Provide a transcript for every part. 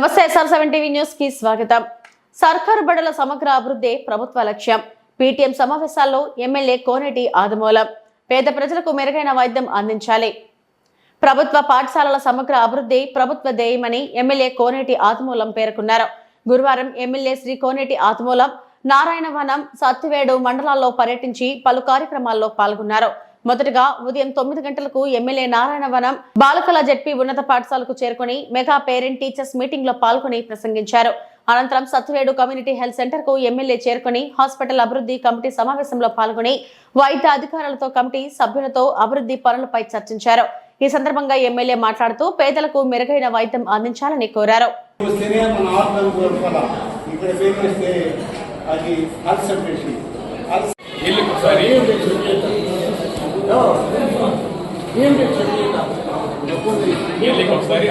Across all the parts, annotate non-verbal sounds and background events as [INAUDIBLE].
నమస్తే SR seven TV న్యూస్కి స్వాగతం. సర్కారు బడుల సమగ్ర అభివృద్ధి ప్రభుత్వ లక్ష్యం. పీటీఎం సమావేశాల్లో ఎమ్మెల్యే కోనేటి ఆదిమూలం. పేద ప్రజలకు మెరుగైన వైద్యం అందించాలి. ప్రభుత్వ పాఠశాలల సమగ్ర అభివృద్ధి ప్రభుత్వ ధ్యేయమని ఎమ్మెల్యే కోనేటి ఆదిమూలం పేర్కొన్నారు. గురువారం ఎమ్మెల్యే శ్రీ కోనేటి ఆదిమూలం నారాయణవనం సత్తివేడు మండలాల్లో పర్యటించి పలు కార్యక్రమాల్లో పాల్గొన్నారు. మొదటగా ఉదయం తొమ్మిది గంటలకు ఎమ్మెల్యే నారాయణవనం బాలకల జెడ్పీ ఉన్నత పాఠశాలకు చేరుకుని మెగా పేరెంట్ టీచర్స్ మీటింగ్లో పాల్గొని ప్రసంగించారు. అనంతరం సత్యవేడు కమ్యూనిటీ హెల్త్ సెంటర్కు ఎమ్మెల్యే చేరుకుని హాస్పిటల్ అభివృద్ధి కమిటీ సమావేశంలో పాల్గొని వైద్య అధికారులతో కమిటీ సభ్యులతో అభివృద్ధి పనులపై చర్చించారు. ఈ సందర్భంగా ఎమ్మెల్యే మాట్లాడుతూ పేదలకు మెరుగైన వైద్యం అందించాలని కోరారు. అది ఒకసారి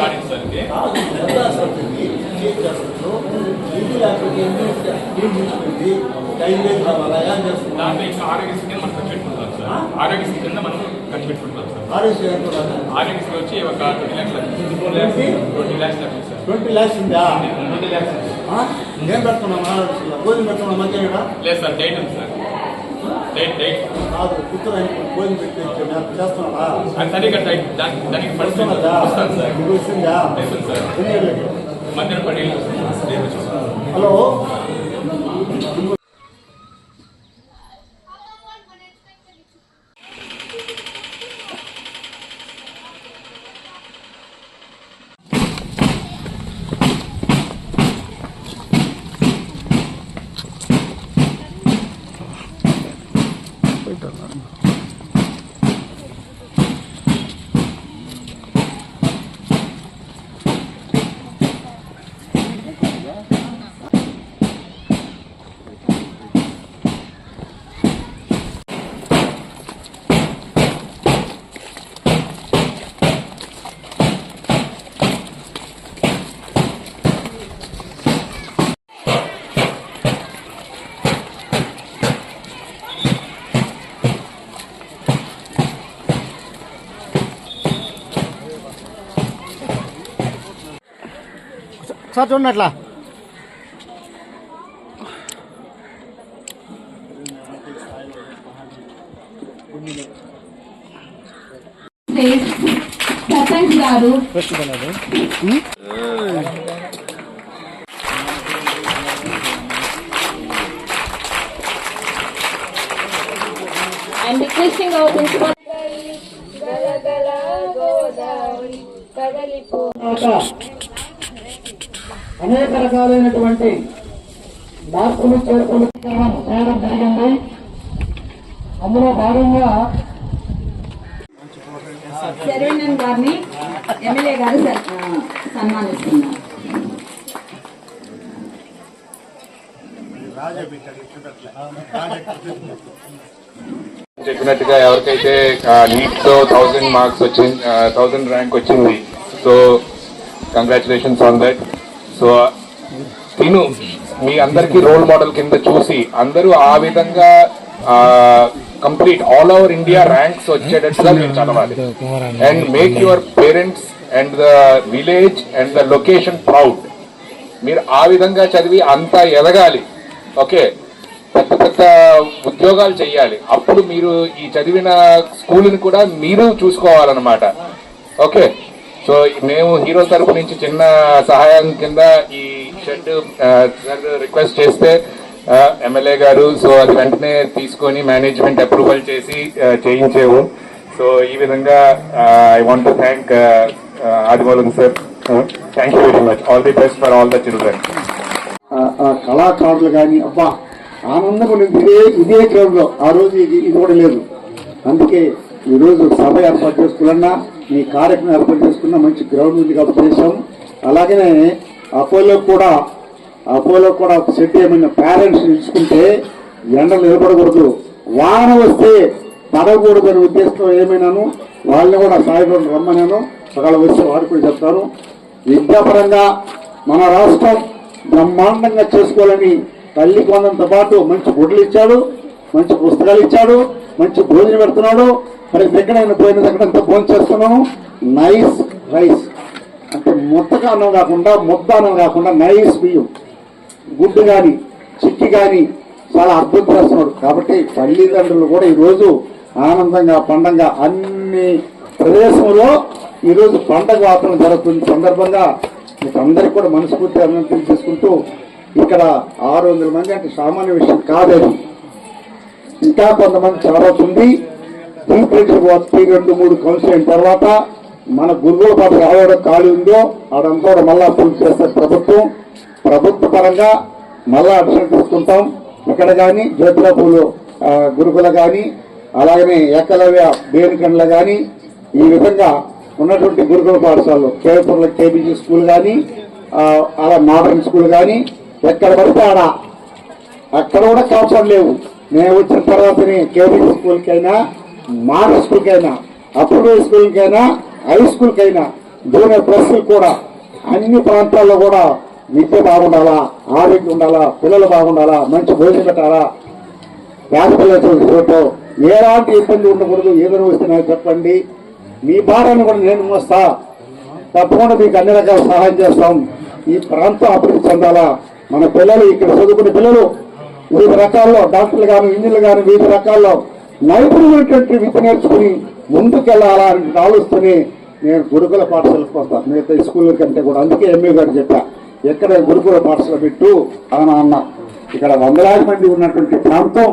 ఇంకా ఆరోగ్యశ్రీ మనం ఖర్చు పెట్టుకుంటాం సార్ ఆరోగ్యశ్రీ కింద మనం ఖర్చు పెట్టుకుంటాం సార్ ఆరోగ్యశ్రీ వచ్చి ఒక twenty lakhs twenty lakhs sir twenty lakhs ఉందా ట్వంటీ ల్యాక్స్? ఏం పెడుతున్నాం భోజనం పెడుతున్నాం ఇక్కడ లేదు సార్ డైట్ ఉంది సార్. డైట్ డైట్ కాదు కుక్కర్ భోజనం పెట్టి చేస్తున్నావా? అది సరిగ్గా డైట్ దానికి వస్తాను సార్. వచ్చిందా? వస్తుంది సార్? మధ్యాహ్నం పడి హలో? సార్ చూడండి అట్లా గారు requesting our principal. అనేక రకాలైనటువంటి మార్పులు చేర్పులు చేయడం జరిగింది. అందులో భాగంగా శరవణన్ గారిని ఎమ్మెల్యే గారు సన్మానిస్తున్నారు. చెప్పినట్టుగా ఎవరికైతే నీట్తో థౌసండ్ మార్క్స్ వచ్చింది థౌసండ్ ర్యాంక్ వచ్చింది. So congratulations on that so తిను మీ అందరికి రోల్ మోడల్ కింద చూసి అందరూ ఆ విధంగా complete all over India ranks వచ్చేటట్టుగా మీరు చదవాలి. And make your parents and the village and the location proud మీరు ఆ విధంగా చదివి అంతా ఎదగాలి. ఓకే పెద్ద పెద్ద ఉద్యోగాలు చేయాలి అప్పుడు మీరు ఈ చదివిన స్కూల్ని కూడా మీరు చూసుకోవాలన్నమాట. ఓకే సో మేము హీరో తరపు నుంచి చిన్న సహాయం కింద ఈ షెడ్ రిక్వెస్ట్ చేస్తే ఎమ్మెల్యే గారు సో అది వెంటనే తీసుకొని మేనేజ్మెంట్ అప్రూవల్ చేసి చేయించేవు. సో ఈ విధంగా I want to thank Adimulam sir. Thank you very much all the best for all the children కళాకారులు కానీ అబ్బా ఆనందం ఇదే ఇదే గ్రౌండ్లో ఆ రోజు ఇది ఇది కూడా లేదు. అందుకే ఈరోజు సభ ఏర్పాటు చేసుకున్నా మీ కార్యక్రమం ఏర్పాటు చేసుకున్న మంచి గ్రౌండ్ ఉంది కాబట్టి చేశాం అలాగనే అపోలో కూడా అపోలో కూడా సెట్ ఏమైనా పేరెంట్స్ నిలుచుకుంటే ఎండలు నిలబడకూడదు. వాన వస్తే పడకూడదు అనే ఉద్దేశంతో ఏమైనాను వాళ్ళని కూడా సాయంత్రం రమ్మన్నాను. ఒకవేళ వస్తే వారు కూడా చెప్తాను విద్యాపరంగా మన రాష్ట్రం బ్రహ్మాండంగా చేసుకోవాలని తల్లి కొండంతో పాటు మంచి గుడ్లు ఇచ్చాడు మంచి పుస్తకాలు ఇచ్చాడు మంచి భోజనం పెడుతున్నాడు. మరి దగ్గర పోయిన దగ్గర ఎంత భోజనం చేస్తున్నాము. నైస్ రైస్ అంటే ముద్దగా అన్నం కాకుండా ముద్ద అన్నం కాకుండా నైస్ బియ్యం. గుడ్డు కానీ చిక్కి కానీ చాలా అద్భుతం చేస్తున్నాడు. కాబట్టి తల్లిదండ్రులు కూడా ఈరోజు ఆనందంగా పండంగా అన్ని ప్రదేశంలో ఈరోజు పండగ వాతావరణం జరుగుతున్న సందర్భంగా మీకు అందరికీ కూడా మనస్ఫూర్తి అభినందనలు చేసుకుంటూ ఇక్కడ ఆరు వందల మంది అంటే సామాన్య విషయం కాలేదు ఇంకా కొంతమంది చాలా ఉంది వెంకటేశ్వర వచ్చి రెండు మూడు కౌన్సిల్ అయిన తర్వాత మన గురువుల పాటు రావడం ఖాళీ ఉందో అదంతా కూడా మళ్ళా పూర్తి చేస్తారు ప్రభుత్వం. ప్రభుత్వ పరంగా మళ్ళా అడ్మిషన్ తీసుకుంటాం ఇక్కడ కానీ జ్యోతిరాపులు గురుకుల కానీ అలాగనే ఏకలవ్య దేనికండ్ల కానీ ఈ విధంగా ఉన్నటువంటి గురుకుల పాఠశాలలు కేవపుర్ల కేబీజీ స్కూల్ కానీ అలా మోడర్న్ స్కూల్ కానీ ఎక్కడ పడితే ఆడ అక్కడ కూడా కాల్చడం లేవు. నేను వచ్చిన తర్వాతనే కేబీజీ స్కూల్కైనా మోడల్ స్కూల్కైనా అప్రూవల్ స్కూల్కైనా హై స్కూల్కైనా దూరే ప్లస్ కూడా అన్ని ప్రాంతాల్లో కూడా విద్య బాగుండాలా ఆరోగ్యం ఉండాలా పిల్లలు బాగుండాలా మంచి భోజనం పెట్టాలా? పేద పిల్లలతో ఎలాంటి ఇబ్బంది ఉండకూడదు ఏదైనా వస్తే నాకు చెప్పండి. మీ భారాన్ని కూడా నేను మోస్తా. తప్పకుండా మీకు అన్ని రకాల సహాయం చేస్తాం. ఈ ప్రాంతం అభివృద్ధి చెందాలా? మన పిల్లలు ఇక్కడ చదువుకునే పిల్లలు వివిధ రకాల్లో డాక్టర్లు కానీ ఇంజనీర్లు కానీ వివిధ రకాల్లో నైపుణ్యమైనటువంటి విద్య నేర్చుకుని ముందుకెళ్ళాలా అని ఆలోచనే నేను గురుకుల పాఠశాలకు వస్తాను మిగతా ఈ స్కూల్ కంటే కూడా అందుకే ఎంఏ గారు చెప్పా ఎక్కడ గురుకుల పాఠశాల పెట్టు అని అన్న ఇక్కడ వందలాది మంది ఉన్నటువంటి ప్రాంతం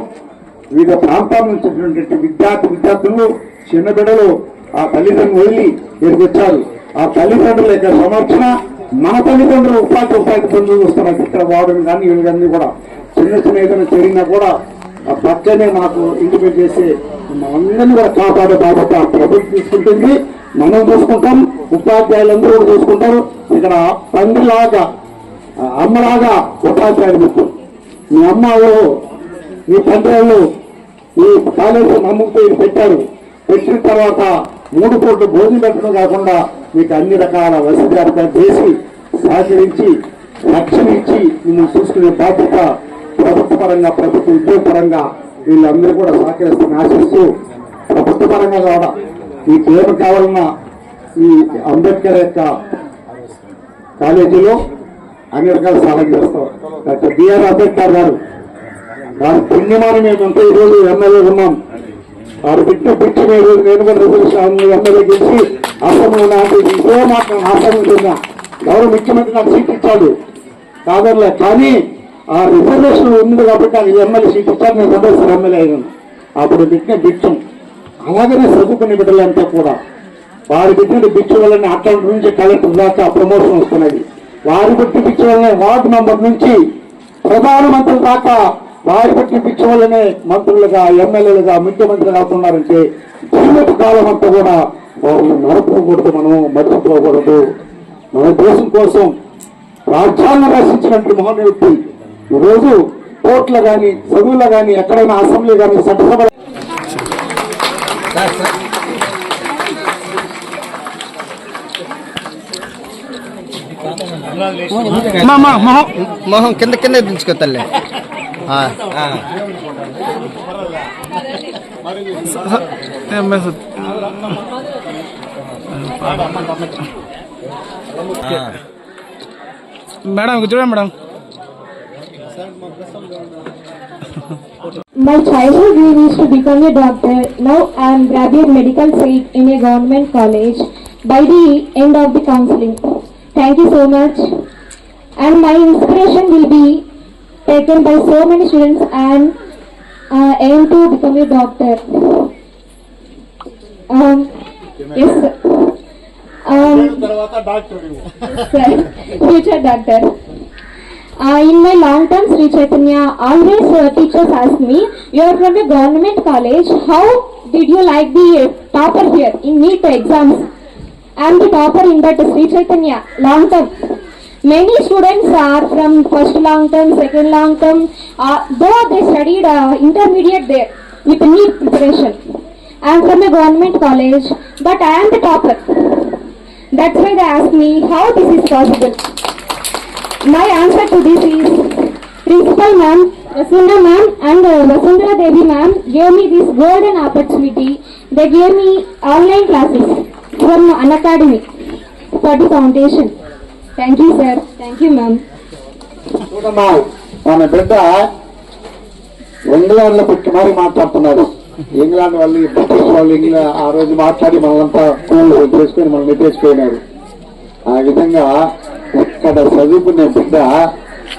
వివిధ ప్రాంతాల నుంచి వచ్చినటువంటి విద్యార్థి విద్యార్థులు చిన్న బిడ్డలు ఆ తల్లిదండ్రులు వదిలి ఇక్కడికి వచ్చారు ఆ తల్లిదండ్రుల యొక్క సంరక్షణ మన తల్లిదండ్రులు ఉపాధి ఉపాధి పొందుతూ వస్తున్నారు ఇక్కడ వాడడం కానీ వీళ్ళు కూడా చిన్న చిన్న ఏదైనా జరిగినా కూడా పక్కనే మాకు ఇంటిమేట్ చేసి మనందరినీ కూడా కాపాడే బాధ్యత ప్రభుత్వం తీసుకుంటుంది. మనం చూసుకుంటాం ఉపాధ్యాయులందరూ కూడా చూసుకుంటారు. ఇక్కడ తండ్రిలాగా అమ్మలాగా ఉపాధ్యాయులు మీకు మీ అమ్మ మీ తండ్రి ఈ కాలేజీ నమ్ముకు పెట్టారు. పెట్టిన తర్వాత మూడు కోట్లు భోజనం పెట్టడం కాకుండా మీకు అన్ని రకాల వసతి ఏర్పాటు చేసి సహకరించి రక్షణ ఇచ్చి మిమ్మల్ని చూసుకునే బాధ్యత ప్రభుత్వ పరంగా ప్రభుత్వ ఉద్యోగ పరంగా వీళ్ళందరూ కూడా సహకరిస్తారని ఆశిస్తూ ప్రభుత్వ పరంగా కూడా మీకు కావాలన్నా ఈ అంబేద్కర్ యొక్క కాలేజీలో అన్ని రకాల సహాయం చేస్తాం డాక్టర్ బిఆర్ అంబేద్కర్ గారు వారి పుణ్యమాని మేమంతా ఈ రోజు ఎమ్మెల్యే ఉన్నాం. వారు పెట్టిన పిచ్చి మీరు నేను కూడా రిజర్వేషన్ ఎమ్మెల్యే గెలిచి అసెంబ్లీ నాటి ఇదే మాట అసెంబ్లీ ఎవరు ముఖ్యమంత్రి నాకు సీట్ ఇచ్చాడు. కాదర్లే కానీ ఆ రిజర్వేషన్ ఉంది కాబట్టి అది ఎమ్మెల్యే సీట్ ఇచ్చారు నేను రెండోసారి ఎమ్మెల్యే అయ్యాను. అప్పుడు పెట్టిన బిచ్చం అలాగనే చదువుకునే బిడ్డలంతా కూడా వారి పెట్టిన బిచ్చు వల్లనే అట్లాంటి నుంచి కలెక్టర్ దాకా ప్రమోషన్ వస్తున్నది. వారి పెట్టిన బిక్ష వల్లనే వార్డు మెంబర్ నుంచి ప్రధానమంత్రి దాకా వారి పెట్టిన బిక్ష వల్లనే మంత్రులుగా ఎమ్మెల్యేలుగా ముఖ్యమంత్రి అవుతున్నారంటే జీవిత కాలం అంతా కూడా వాళ్ళు నడుపుకోకూడదు మనం మర్చిపోకూడదు. మన దేశం కోసం రాజ్యాంగం రచించినట్టు మహాన్ వ్యక్తి ఈరోజు కోర్టులో కానీ చదువులో కానీ ఎక్కడైనా అసెంబ్లీ కానీ చట్టసభ మా మా మొహం మొహం కింద కింద దించుకో తల్లి ఆ, ఆ. మేడం ఇక్కడ చూడండి madam My childhood dream is to become a doctor. Now I am graduate medical seat in a government college by the end of the counseling. Thank you so much. And my inspiration will be taken by so many students and uh, aim to become a doctor. Um, yes. Um, [LAUGHS] sir, future doctor. Uh, in my long term, Sri Chaitanya always uh, teachers ask me, you are from a government college, how did you like the uh, topper here in NEET exams? I am the topper in that Sri Chaitanya long term. Many students are from first long term, second long term, uh, though they studied uh, intermediate there with NEET preparation. I am from a government college, but I am the topper. That's why they ask me how this is possible. My answer to this is Principal ma'am, Vasunda ma'am and uh, Vasundhara Devi ma'am gave me this golden opportunity. They gave me online classes from an academy. for the foundation. Thank you, sir. Thank you, ma'am. చూడమ్మా మన బిడ్డ ఇంగ్లాండ్లో పుట్టి మరీ మాట్లాడుతున్నారు England వాళ్ళు British వాళ్ళు England ఆ రోజు మాట్లాడి మనల్ంతా స్కూల్ చేసుకొని మనం నెట్టేసిపోయినారు ఆ విధంగా ఇక్కడ చదువుకునే బిడ్డ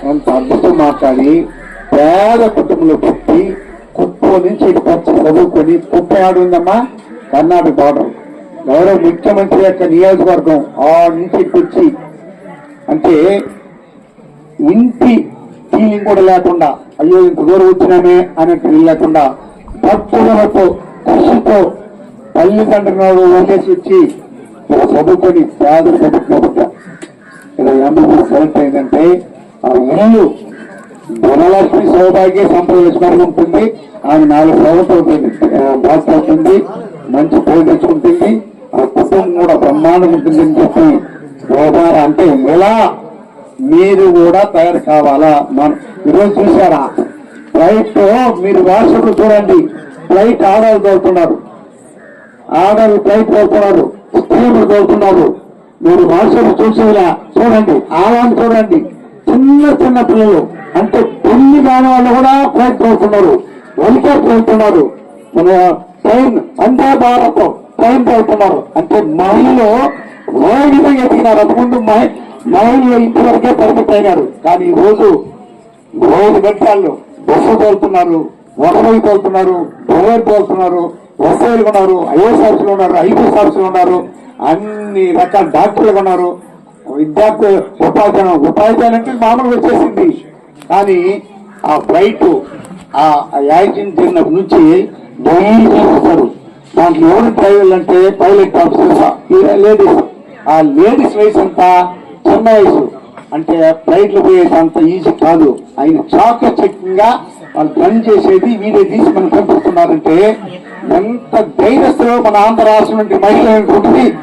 ఎంత అద్భుతం మాట్లాడి పేద కుటుంబంలో పుట్టి కుప్పో నుంచి ఇక్కడికి చదువుకొని కుప్ప ఆడుందమ్మా కర్ణాటక బార్డర్. గౌరవ ముఖ్యమంత్రి యొక్క నియోజకవర్గం ఆ నుంచి ఇక్కడికి అంటే ఇంటి ఫీలింగ్ కూడా లేకుండా అయ్యో ఇంత దూరం వచ్చినామే అనే ఫీలింగ్ లేకుండా పట్టుదలతో కృషితో తల్లిదండ్రులు వదిలేసి వచ్చి చదువుకొని పేద చదువుకున్నప్పుడు ఇక్కడ ఎంబీ సెలెక్ట్ అయిందంటే ఆ ఇల్లు ధనలక్ష్మి సౌభాగ్య సంప్రదించడం ఉంటుంది. ఆమె నాలుగు సంవత్సరాలు బాధ్యత అవుతుంది. మంచి పేరు తెచ్చుకుంటుంది. ఆ కుటుంబం కూడా బ్రహ్మాండం ఉంటుంది అని చెప్పి వ్యవహార అంటే ఎలా మీరు కూడా తయారు కావాలా? మన ఈరోజు చూసారా ఫ్లైట్ మీరు వాట్సాప్ చూడండి. ఫ్లైట్ ఆడవాళ్ళు తోలుతున్నారు. ఆడవాళ్ళు ఫ్లైట్ తోలుతున్నారు. స్త్రీలు తోలుతున్నారు. మీరు వాట్సాప్ చూసేలా చూడండి ఆడవాళ్ళు చూడండి. చిన్న చిన్న పిల్లలు అంటే పెళ్ళి కాని వాళ్ళు కూడా ఫ్లైట్ తోలుతున్నారు హెలికాప్టర్ మన ట్రైన్ వందే భారత్ ట్రైన్ పోతున్నారు. అంటే మహిళలు వేగంగా ఎదిగినారు. అంతకుముందు మహి- మహిళలు ఇంటి వరకే పరిమితి అయినారు. కానీ ఈ రోజు రోజు గంటలు బస్సు తోలుతున్నారు వరవై తోలుతున్నారు డ్రైవర్ తోలుతున్నారు ఎస్ఐలు ఉన్నారు ఐఏఎస్ ఆఫీసులు ఉన్నారు ఐపీఎస్ ఆఫీసులు ఉన్నారు. అన్ని రకాల డాక్టర్లు కొన్నారు విద్యార్థులు ఉపాధ్యాయులు. ఉపాధ్యాయులు అంటే మామూలుగా వచ్చేసింది. కానీ ఆ ఫ్లైట్ ఆ యాక్సిడెంట్ జరిగినప్పటి నుంచి డైలీ వస్తారు దాంట్లో ఎవరు డ్రైవర్లు అంటే పైలట్ ఆఫీసర్స్ లేడీస్. ఆ లేడీస్ వయసు అంతా చిన్న వయసు. అంటే ఫ్లైట్లు పోయేది అంత ఈజీ కాదు. ఆయన చాకచక్యంగా వాళ్ళు పని చేసేది వీడే తీసి మనం పంపిస్తున్నారంటే ఎంత ధైర్యస్థలో మన ఆంధ్ర రాష్ట్రం నుండి మహిళ ఉంటుంది